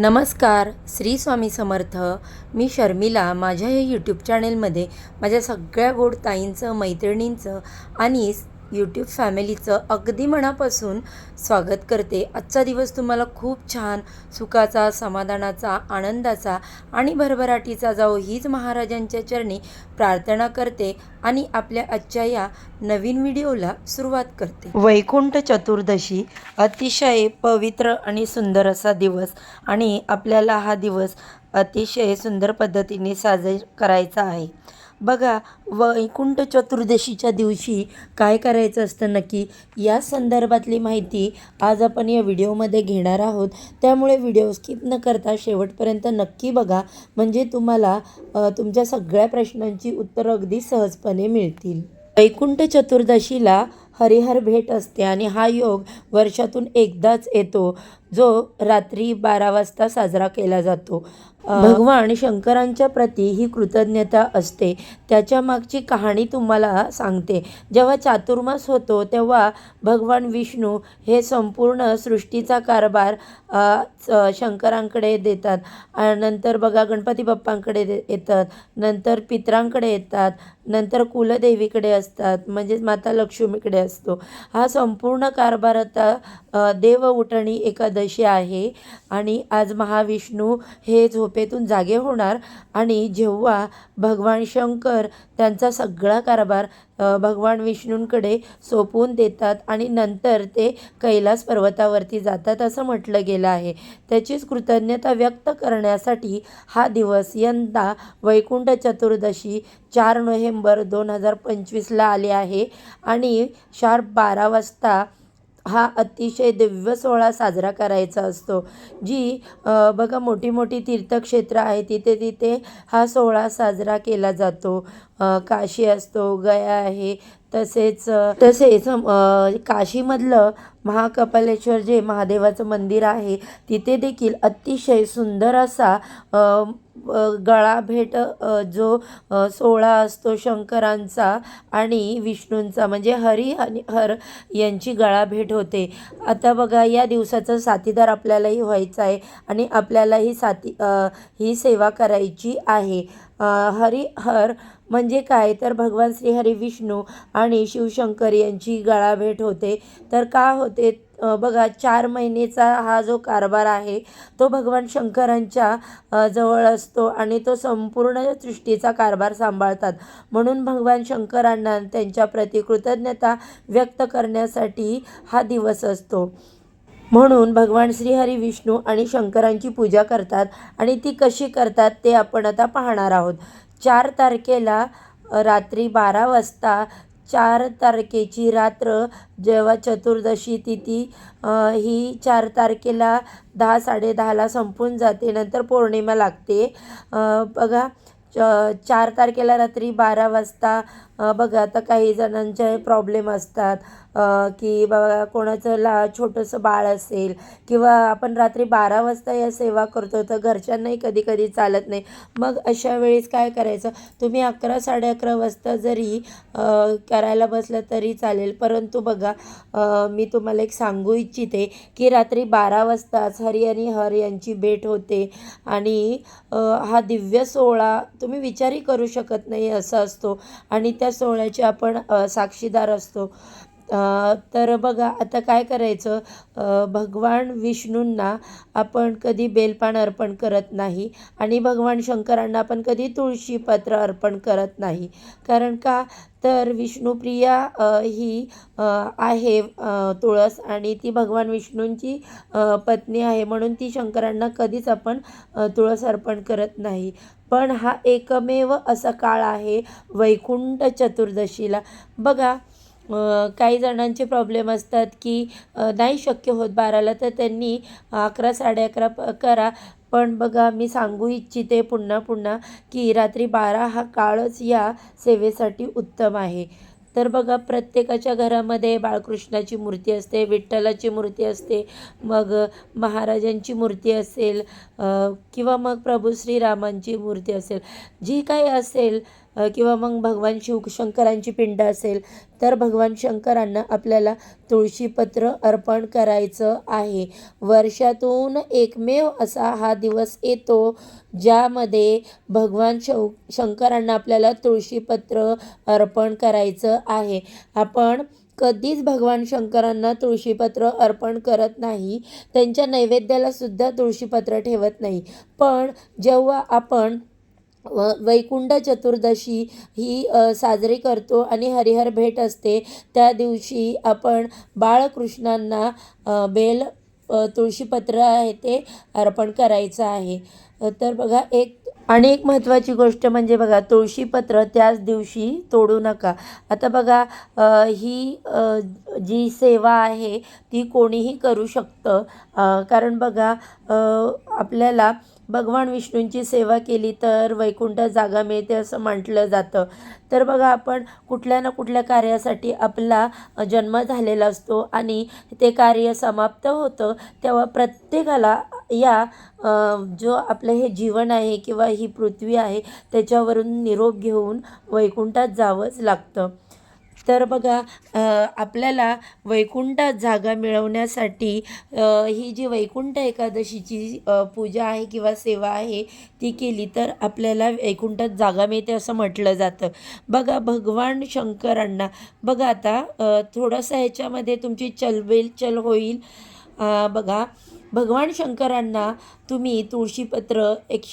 नमस्कार श्री स्वामी समर्थ. मी शर्मिला माझ्या या यूट्यूब चॅनेलमध्ये माझ्या सगळ्या गोड ताईंचं मैत्रिणींचं आणि यूट्यूब फॅमिलीचं अगदी मनापासून स्वागत करते. आजचा दिवस तुम्हाला खूप छान सुखाचा समाधानाचा आनंदाचा आणि भरभराटीचा जाओ हीच महाराजांच्या चरणी प्रार्थना करते आणि आपल्या आजच्या या नवीन व्हिडिओला सुरुवात करते. वैकुंठ चतुर्दशी अतिशय पवित्र आणि सुंदर असा दिवस आणि आपल्याला हा दिवस अतिशय सुंदर पद्धतीने साजरा करायचा आहे. बघा वैकुंठ चतुर्दशीच्या दिवशी काय करायचं असतं नक्की? या संदर्भातली माहिती आज आपण या व्हिडिओमध्ये घेणार आहोत. त्यामुळे व्हिडिओ स्किप न करता शेवटपर्यंत नक्की बघा. म्हणजे तुम्हाला तुमच्या सगळ्या प्रश्नांची उत्तरं अगदी सहजपणे मिळतील. वैकुंठ चतुर्दशीला हरिहर भेट असते आणि हा योग वर्षातून एकदाच येतो. जो रात्री बारा वाजता साजरा केला जातो. भगवान शंकरांच्या प्रती ही कृतज्ञता असते. त्याच्या मागची कहाणी तुम्हाला सांगते. जेव्हा चातुर्मास होतो तेव्हा भगवान विष्णू हे संपूर्ण सृष्टीचा कारभार शंकरांकडे देतात. नंतर बघा गणपती बाप्पांकडे दे- येतात. नंतर पितरांकडे येतात. नंतर कुलदेवीकडे असतात. म्हणजेच माता लक्ष्मीकडे असतो. हा संपूर्ण कारभार आता देव उठणी एकादशी आहे आणि आज महाविष्णू हे झोपेतून जागे होणार आणि जेव्हा भगवान शंकर त्यांचा सगळा कारभार भगवान विष्णूंकडे सोपवून देतात आणि नंतर ते कैलास पर्वतावरती जातात असं म्हटलं गेलं आहे. त्याचीच कृतज्ञता व्यक्त करण्यासाठी हा दिवस यंदा वैकुंठ चतुर्दशी चार नोव्हेंबर दोन हजार पंचवीसला आले आहे आणि शार्प बारा वाजता हा अतिशय दिव्य सोहळा साजरा करायचा असतो. जी बघा मोठी मोठी तीर्थक्षेत्र आहे तिथे तिथे हा सोहळा साजरा केला जातो. काशी असतो गया आहे तसेच तसेच काशीमधलं महाकपालेश्वर जे महादेवाचं मंदिर आहे तिथे देखील अतिशय सुंदर असा गळा भेट जो सोहळा असतो शंकरांचा आणि विष्णूंचा म्हणजे हरी आणि हर यांची गळा भेट होते. आता बघा या दिवसाचा साथीदार आपल्यालाही व्हायचा आहे आणि आपल्यालाही साथी ही सेवा करायची आहे. हरी हर म्हणजे काय? तर भगवान श्रीहरी विष्णू आणि शिवशंकर यांची गळाभेट होते. तर का हो होते बघा चार महिनेचा हा जो कारभार आहे तो भगवान शंकरांच्या जवळ असतो आणि तो संपूर्ण सृष्टीचा कारभार सांभाळतात. म्हणून भगवान शंकरांना त्यांच्या प्रति कृतज्ञता व्यक्त करण्यासाठी हा दिवस असतो. म्हणून भगवान श्रीहरी विष्णू आणि शंकरांची पूजा करतात आणि ती कशी करतात ते आपण आता पाहणार आहोत. चार तारखेला रात्री बारा वाजता चार तारखेची रात्र जेव्हा चतुर्दशी तिथी ही चार तारखेला दहा साडेदहाला संपून जाते नंतर पौर्णिमा लागते. बघा चार तारखेला रात्री बारा वाजता बघा आता काही जणांचे प्रॉब्लेम असतात की बघा कोणाचं ला छोटंसं बाळ असेल किंवा आपण रात्री बारा वाजता या सेवा करतो तर घरच्यांनाही कधी कधी चालत नाही. मग अशा वेळेस काय करायचं? तुम्ही अकरा साडे अकरा वाजता जरी करायला बसलं तरी चालेल. परंतु बघा मी तुम्हाला एक सांगू इच्छिते की रात्री बारा वाजताच हरी आणि हर यांची भेट होते आणि हा दिव्य सोहळा तुम्ही विचारही करू शकत नाही असा असतो. आणि त्या सोहळ्याचे आपण साक्षीदार असतो. तर बघा आता काय करायचं? भगवान विष्णूंना आपण कधी बेलपान अर्पण करत नाही आणि भगवान शंकरांना आपण कधी तुळशीपत्र अर्पण करत नाही. कारण का? तर विष्णुप्रिया ही आहे तुळस आणि ती भगवान विष्णूंची पत्नी आहे म्हणून ती शंकरांना कधीच आपण तुळस अर्पण करत नाही. पण हा एकमेव असा काळ आहे वैकुंठ चतुर्दशीला. बघा काही जणांचे प्रॉब्लेम असतात की नाही शक्य होत बाराला तर त्यांनी अकरा साडे अकरा प करा. पण बघा मी सांगू इच्छिते पुन्हा पुन्हा की रात्री बारा हा काळच या सेवेसाठी उत्तम आहे. तर बघा प्रत्येकाच्या घरामध्ये बाळकृष्णाची मूर्ती असते विठ्ठलाची मूर्ती असते मग महाराजांची मूर्ती असेल किंवा मग प्रभू श्रीरामांची मूर्ती असेल. जी काही असेल किंवा मग भगवान शिवशंकरांची पिंड असेल तर भगवान शंकरांना आपल्याला तुळशीपत्र अर्पण करायचं आहे. वर्षातून एकमेव असा हा दिवस येतो ज्यामध्ये भगवान शौ शंकरांना आपल्याला तुळशीपत्र अर्पण करायचं आहे. आपण कधीच भगवान शंकरांना तुळशीपत्र अर्पण करत नाही त्यांच्या नैवेद्याला सुद्धा तुळशीपत्र ठेवत नाही. पण जेव्हा आपण व वैकुंठ चतुर्दशी ही साजरी करतो आणि हरिहर भेट असते. त्या दिवशी आपण बाळकृष्णांना बेल तुळशीपत्र आहे ते अर्पण करायचं आहे. तर बघा एक आणि एक महत्त्वाची गोष्ट म्हणजे बघा तुळशीपत्र त्याच दिवशी तोडू नका. आता बघा ही जी सेवा आहे ती कोणीही करू शकतं. कारण बघा आपल्याला भगवान विष्णूंची सेवा केली तर वैकुंठ जागा मिळते असं म्हटलं जातं. तर बघा आपण कुठल्या ना कुठल्या कार्यासाठी आपला जन्म झालेला असतो आणि ते कार्य समाप्त होतं तेव्हा प्रत्येकाला या जो आपलं हे जीवन आहे किंवा ही पृथ्वी आहे त्याच्यावरून निरोप घेऊन वैकुंठात जावंच लागतं. तर बघा आपल्याला वैकुंठात जागा मिळवण्यासाठी ही जी वैकुंठ एकादशीची पूजा आहे किंवा सेवा आहे ती केली तर आपल्याला वैकुंठात जागा मिळते असं म्हटलं जातं. बघा भगवान शंकरांना बघा आता थोडंसं ह्याच्यामध्ये तुमची चलबेल चल होईल बघा भगवान शंकरांना तुम्ही तुळशीपत्र एक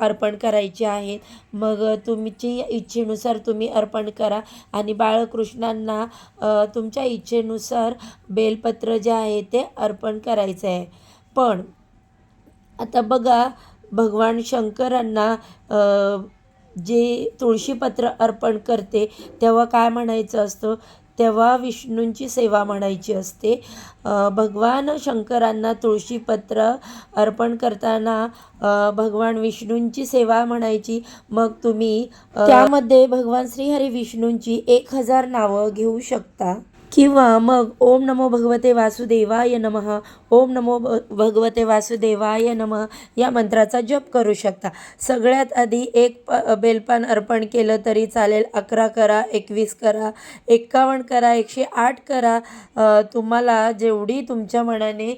अर्पण करायचे आहेत. मग तुमची इच्छेनुसार तुम्ही अर्पण करा. आणि बाळकृष्णांना तुमच्या इच्छेनुसार बेलपत्र जे आहे ते अर्पण करायचं आहे. पण आता बघा भगवान शंकरांना जे तुळशीपत्र अर्पण करते तेव्हा काय म्हणायचं असतं? तेव्हा विष्णूंची सेवा म्हणायची असते. भगवान शंकरांना तुळशीपत्र अर्पण करताना भगवान विष्णूंची सेवा म्हणायची. मग तुम्ही त्यामध्ये भगवान श्रीहरी विष्णूंची एक हजार नावं घेऊ शकता. किंवा मग ओम नमो भगवते वासुदेवाय नमः. ओम नमो भ भगवते वासुदेवाय नमः. या मंत्राचा जप करू शकता. सगळ्यात आधी एक प बेलपान अर्पण केलं तरी चालेल. अकरा करा एकवीस करा एक्कावन्न करा एकशे आठ करा. तुम्हाला जेवढी तुमच्या मनाने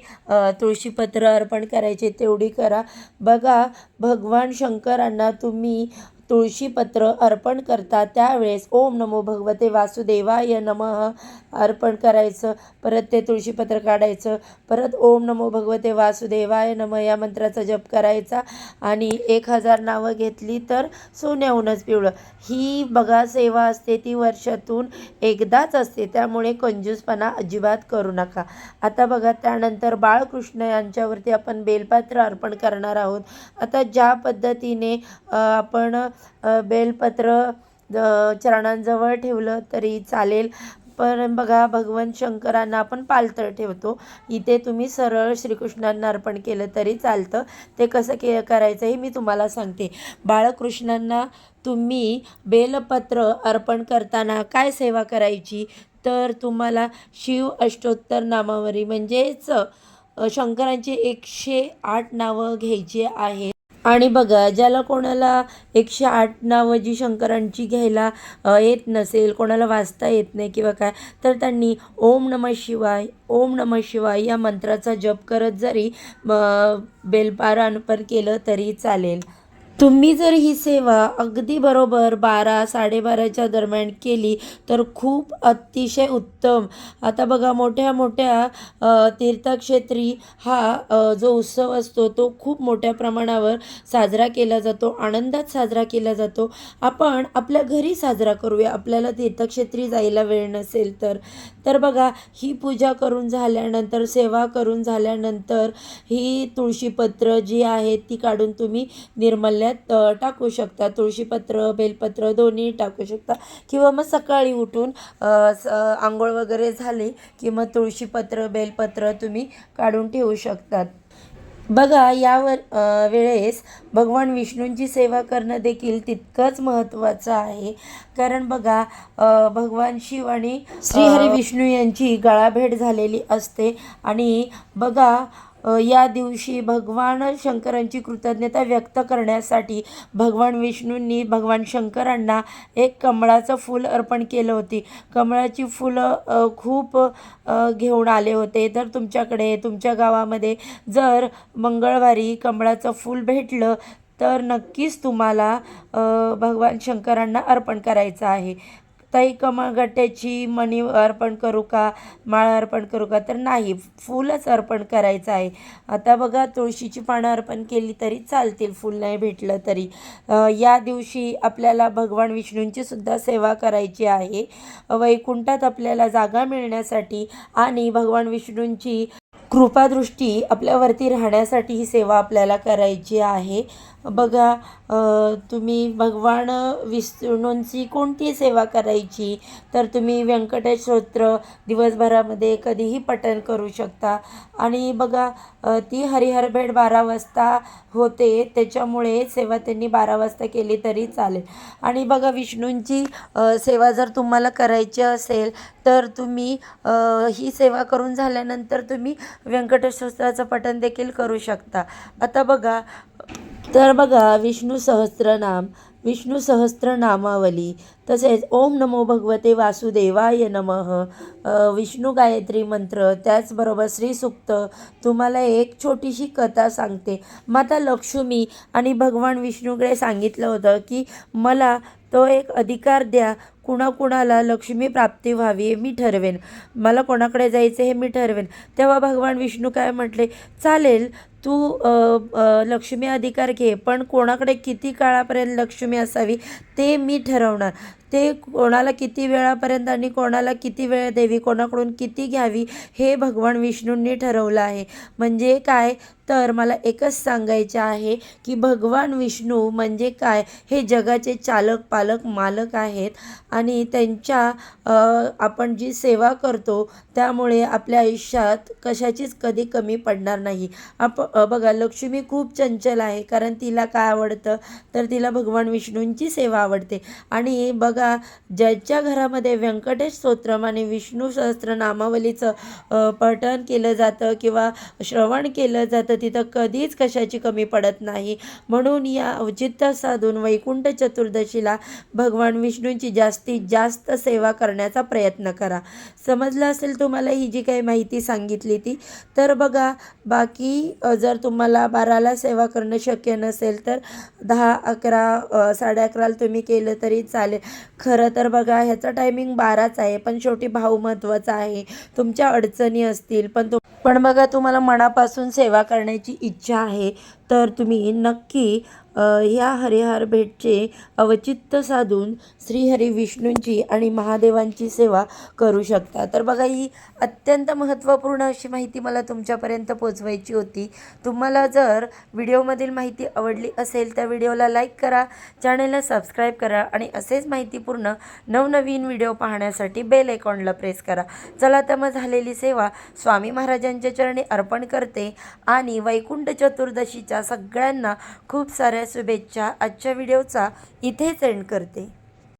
तुळशीपत्र अर्पण करायचे तेवढी करा. बघा भगवान शंकरांना तुम्ही तुळशीपत्र अर्पण करतात त्यावेळेस ओम नमो भगवते वासुदेवाय नमः. अर्पण करायचं परत ते तुळशीपत्र काढायचं परत ओम नमो भगवते वासुदेवाय नमः या मंत्राचा जप करायचा आणि एक हजार नावं घेतली तर सोन्याहूनच पिवळं. ही बघा सेवा असते ती वर्षातून एकदाच असते त्यामुळे कंजूसपणा अजिबात करू नका. आता बघा त्यानंतर बाळकृष्ण यांच्यावरती आपण बेलपात्र अर्पण करणार आहोत. आता ज्या पद्धतीने आपण बेलपत्र चरणांजवळ ठेवलं तरी चालेल. पण बघा भगवान शंकरांना आपण पालतळ ठेवतो. इथे तुम्ही सरळ श्रीकृष्णांना अर्पण केलं तरी चालतं. ते कसं के करायचं हे मी तुम्हाला सांगते. बाळकृष्णांना तुम्ही बेलपत्र अर्पण करताना काय सेवा करायची? तर तुम्हाला शिव अष्टोत्तर नामावरी म्हणजेच शंकरांची एकशे आठ नावं घ्यायची आहेत. आणि बघा ज्याला कोणाला एकशे आठ नावं जी शंकरांची घ्यायला येत नसेल कोणाला वाचता येत नाही किंवा काय तर त्यांनी ओम नम शिवाय ओम नम शिवाय या मंत्राचा जप करत जरी अ, बेलपारायण केलं तरी चालेल. तुम्ही जर ही सेवा अगदी बरोबर बारा साडेबाराच्या दरम्यान केली तर खूप अतिशय उत्तम. आता बघा मोठ्या मोठ्या तीर्थक्षेत्री हा जो उत्सव असतो तो खूप मोठ्या प्रमाणावर साजरा केला जातो आनंदात साजरा केला जातो. आपण आपल्या घरी साजरा करूया आपल्याला तीर्थक्षेत्री जायला वेळ नसेल तर. तर बघा ही पूजा करून झाल्यानंतर सेवा करून झाल्यानंतर ही तुळशीपत्र जी आहेत ती काढून तुम्ही निर्मल अ, टाकू शकता. तुळशीपत्र बेलपत्र दोन्ही टाकू शकता. किंवा मग सकाळी उठून आंघोळ वगैरे झाली की मग तुळशीपत्र बेलपत्र तुम्ही काढून ठेवू शकतात. बघा यावर वेळेस भगवान विष्णूंची सेवा करणं देखील तितकंच महत्त्वाचं आहे. कारण बघा भगवान शिव आणि श्रीहरी विष्णू यांची गळाभेट झालेली असते. आणि बघा या दिवशी भगवान शंकरांची कृतज्ञता व्यक्त करण्यासाठी भगवान विष्णूंनी भगवान शंकरांना एक कमळाचं फूल अर्पण केलं होती. कमळाची फुलं खूप घेऊन आले होते. तर तुमच्याकडे तुमच्या गावामध्ये जर मंगळवारी कमळाचं फूल भेटलं तर नक्कीच तुम्हाला भगवान शंकरांना अर्पण करायचं आहे. ताई कमळगट्ट्याची मणी अर्पण करू का? माळ अर्पण करू का? तर नाही फूलच अर्पण करायचं आहे. आता बघा तुळशीची पानं अर्पण केली तरी चालतील फूल नाही भेटलं तरी. या दिवशी आपल्याला भगवान विष्णूंची सुद्धा सेवा करायची आहे. वैकुंठात आपल्याला जागा मिळण्यासाठी आणि भगवान विष्णूंची कृपादृष्टी आपल्यावरती राहण्यासाठी ही सेवा आपल्याला करायची आहे. बघा तुम्ही भगवान विष्णूंची कोणती सेवा करायची? तर तुम्ही व्यंकटेश स्तोत्र दिवसभरामध्ये कधीही पठण करू शकता. आणि बघा ती हरिहर भेट बारा वाजता होते त्याच्यामुळे सेवा त्यांनी बारा वाजता केली तरी चालेल. आणि बघा विष्णूंची सेवा जर तुम्हाला करायची असेल तर तुम्ही ही सेवा करून झाल्यानंतर तुम्ही व्यंकटेश स्तोत्राचं पठण देखील करू शकता. आता बघा तर बघा विष्णू सहस्त्रनाम विष्णू सहस्त्रनामावली तसेच ओम नमो भगवते वासुदेवाय नमः विष्णू गायत्री मंत्र त्याचबरोबर श्रीसूक्त तुम्हाला एक छोटीशी कथा सांगते. माता लक्ष्मी आणि भगवान विष्णूकडे सांगितलं होतं की मला तो एक अधिकार द्या कुणाकुणाला लक्ष्मी प्राप्ती व्हावी हे मी ठरवेन. मला कोणाकडे जायचं हे मी ठरवेन. तेव्हा भगवान विष्णू काय म्हटले? चालेल तू लक्ष्मी अधिकार घे पण कोणाकडे किती काळापर्यंत लक्ष्मी असावी ते मी ठरवणार. ते कोणाला किती वेळापर्यंत आणि कोणाला किती वेळ द्यावी कोणाकडून किती घ्यावी हे भगवान विष्णूंनी ठरवलं आहे. म्हणजे काय? तर मला एकच सांगायचं आहे की भगवान विष्णू म्हणजे काय? हे जगाचे चालक पालक मालक आहेत आणि त्यांच्या आपण जी सेवा करतो त्यामुळे आपल्या आयुष्यात कशाचीच कधी कमी पडणार नाही. आप बघा लक्ष्मी खूप चंचल आहे कारण तिला काय आवडतं? तर तिला भगवान विष्णूंची सेवा आवडते. आणि बघा ज्याच्या घरामध्ये व्यंकटेश स्तोत्रम आणि विष्णू सहस्त्रनामावलीचं नामावलीचं पठण केलं जातं किंवा श्रवण केलं जातं तिथं कधीच कशाची कमी पडत नाही. म्हणून या औचित्य साधून वैकुंठ चतुर्दशीला भगवान विष्णूंची जास्तीत जास्त सेवा करण्याचा प्रयत्न करा. समजलं असेल तुम्हाला ही जी काही माहिती सांगितली ती? तर बघा बाकी जर तुम्हाला बाराला सेवा करणं शक्य नसेल तर दहा अकरा साडे अकराला तुम्ही केलं तरी चालेल. खरं तर बघा ह्याचा टायमिंग बाराच आहे पण शेवटी भाव महत्त्वाचा आहे. तुमच्या अडचणी असतील पण तो पण बघा तुम्हाला मनापासून सेवा करण्याची इच्छा आहे. तर तुम्ही नक्की या ह्या हरिहर भेटचे अवचित्त साधून श्रीहरी विष्णूंची आणि महादेवांची सेवा करू शकता. तर बघा ही अत्यंत महत्त्वपूर्ण अशी माहिती मला तुमच्यापर्यंत पोचवायची होती. तुम्हाला जर व्हिडिओमधील माहिती आवडली असेल तर व्हिडिओला लाईक करा चॅनेलला सबस्क्राईब करा आणि असेच माहितीपूर्ण नवनवीन व्हिडिओ पाहण्यासाठी बेल आयकॉनला प्रेस करा. चला तर मग झालेली सेवा स्वामी महाराजांच्या चरणी अर्पण करते आणि वैकुंठ चतुर्दशीच्या सगळ्यांना खूप साऱ्या शुभेच्छा. आजच्या व्हिडिओचा इथेच एंड करते.